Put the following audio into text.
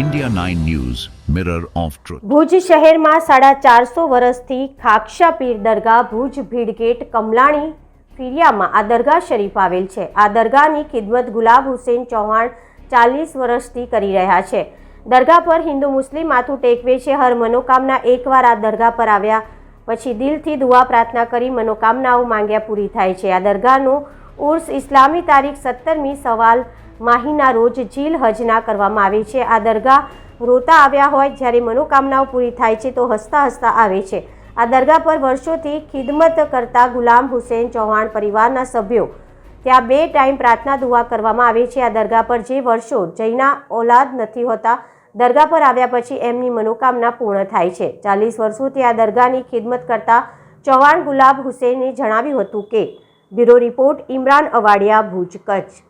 India 9 News, Mirror of Truth. Bhuj શહેરમાં સાડા ચારસો વર્ષથી ખાક્ષા પીર દરગાહ ભુજ ભીડગેટ કમલાણી ફિરિયામાં આ દરગાહ શરીફ આવેલ છે. આ દરગાહની ખિદમત ગુલાબ હુસેન ચૌહાણ ચાલીસ વર્ષથી કરી રહ્યા છે. દરગાહ પર હિન્દુ મુસ્લિમ માથું ટેકવે છે. હર મનોકામના એકવાર આ દરગાહ પર આવ્યા પછી દિલથી દુઆ પ્રાર્થના કરી મનોકામનાઓ માંગ્યા પૂરી થાય છે. આ દરગાહનો ઉર્સ ઇસ્લામી તારીખ સત્તરમી સવાલ માહીના રોજ જીલ હજના કરવામાં આવે છે. આ દરગાહ રોતા આવ્યા હોય જ્યારે મનોકામનાઓ પૂરી થાય છે તો હસતા હસતા આવે છે. આ દરગાહ પર વર્ષોથી ખિદમત કરતા ગુલામ હુસેન ચૌહાણ પરિવારના સભ્યો ત્યાં બે ટાઈમ પ્રાર્થના દુઆ કરવામાં આવે છે. આ દરગાહ પર જે વર્ષો જૈના ઓલાદ નથી હોતા, દરગાહ પર આવ્યા પછી એમની મનોકામના પૂર્ણ થાય છે. ચાલીસ વર્ષોથી આ દરગાહની ખિદમત કરતા ચૌહાણ ગુલાબ હુસેને જણાવ્યું હતું કે બ્યુરો રિપોર્ટ ઇમરાન અવાડિયા ભુજ કચ્છ.